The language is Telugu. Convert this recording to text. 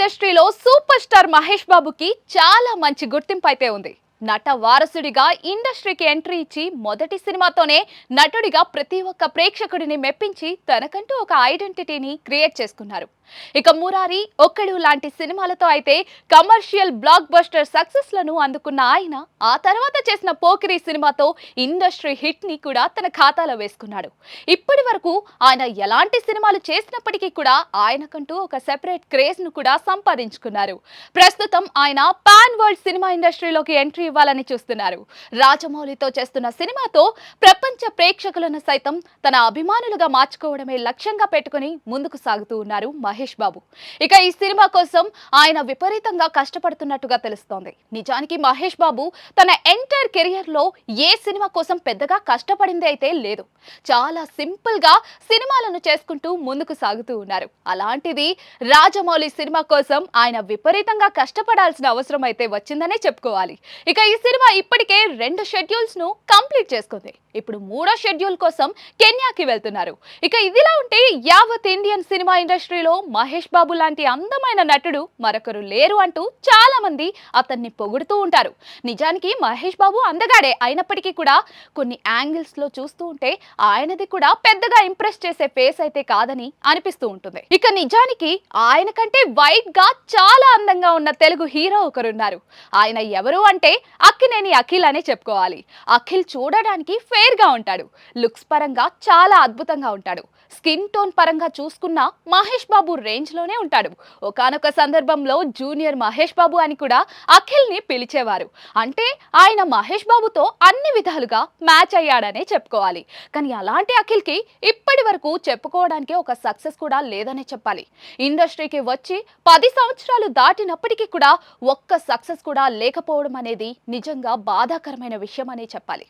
ఇండస్ట్రీలో సూపర్ స్టార్ మహేష్ బాబుకి చాలా మంచి గుర్తింపు అయితే ఉంది. నట వారసుడిగా ఇండస్ట్రీకి ఎంట్రీ ఇచ్చి మొదటి సినిమాతోనే నటుడిగా ప్రతి ఒక్క ప్రేక్షకుడిని మెప్పించి తనకంటూ ఒక ఐడెంటిటీని క్రియేట్ చేసుకున్నారు. ఇక మురారి ఒక్కడు లాంటి సినిమాలతో అయితే కమర్షియల్ బ్లాక్ బస్టర్ సక్సెస్లను అందుకున్న ఆయన ఆ తర్వాత చేసిన పోకిరి సినిమాతో ఇండస్ట్రీ హిట్ని కూడా తన ఖాతాలో వేసుకున్నాడు. ఇప్పటి వరకు ఆయన ఎలాంటి సినిమాలు చేసినప్పటికీ కూడా ఆయనకంటూ ఒక సెపరేట్ క్రేజ్ను కూడా సంపాదించుకున్నారు. ప్రస్తుతం ఆయన పాన్ వరల్డ్ సినిమా ఇండస్ట్రీలోకి ఎంట్రీ ఇవ్వాలని చూస్తున్నారు. రాజమౌళితో చేస్తున్న సినిమాతో ప్రపంచ ప్రేక్షకులను సైతం తన అభిమానులుగా మార్చుకోవడమే లక్ష్యంగా పెట్టుకుని ముందుకు సాగుతూ ఉన్నారు మహేష్ బాబు. ఇక ఈ సినిమా కోసం ఆయన విపరీతంగా కష్టపడుతున్నట్టుగా తెలుస్తోంది. నిజానికి మహేష్ బాబు తన ఎంటైర్ కెరియర్లో ఏ సినిమా కోసం పెద్దగా కష్టపడింది అయితే లేదు. చాలా సింపుల్గా సినిమాలను చేసుకుంటూ ముందుకు సాగుతూ ఉన్నారు. అలాంటిది రాజమౌళి సినిమా కోసం ఆయన విపరీతంగా కష్టపడాల్సిన అవసరం అయితే వచ్చిందనే చెప్పుకోవాలి. ఇక ఈ సినిమా ఇప్పటికే రెండు షెడ్యూల్స్ను కంప్లీట్ చేసుకుంది. ఇప్పుడు మూడో షెడ్యూల్ కోసం కెన్యాకి వెళ్తున్నారు. ఇక ఇదిలా ఉంటే యావత్ ఇండియన్ సినిమా ఇండస్ట్రీలో మహేష్ బాబు లాంటి అందమైన నటుడు మరొకరు లేరు అంటూ చాలా మంది అతన్ని పొగుడుతూ ఉంటారు. నిజానికి మహేష్ బాబు అందగాడే అయినప్పటికీ కూడా కొన్ని యాంగిల్స్లో చూస్తూ ఉంటే ఆయనది కూడా పెద్దగా ఇంప్రెస్ చేసే ఫేస్ అయితే కాదని అనిపిస్తూ ఉంటుంది. ఇక నిజానికి ఆయన కంటే వైట్గా చాలా అందంగా ఉన్న తెలుగు హీరో ఒకరున్నారు. ఆయన ఎవరు అంటే అక్కినేని అఖిల్ అనే చెప్పుకోవాలి. అఖిల్ చూడడానికి ఫేర్గా ఉంటాడు. లుక్స్ పరంగా చాలా అద్భుతంగా ఉంటాడు. స్కిన్ టోన్ పరంగా చూసుకున్నా మహేష్ బాబు రేంజ్లోనే ఉంటాడు. ఒకానొక సందర్భంలో జూనియర్ మహేష్ బాబు అని కూడా అఖిల్ని పిలిచేవారు. అంటే ఆయన మహేష్ బాబుతో అన్ని విధాలుగా మ్యాచ్ అయ్యాడనే చెప్పుకోవాలి. కానీ అలాంటి అఖిల్కి ఇప్పటి వరకు చెప్పుకోవడానికి ఒక సక్సెస్ కూడా లేదనే చెప్పాలి. ఇండస్ట్రీకి వచ్చి పది సంవత్సరాలు దాటినప్పటికీ కూడా ఒక్క సక్సెస్ కూడా లేకపోవడం అనేది నిజంగా బాధాకరమైన విషయం అనే చెప్పాలి.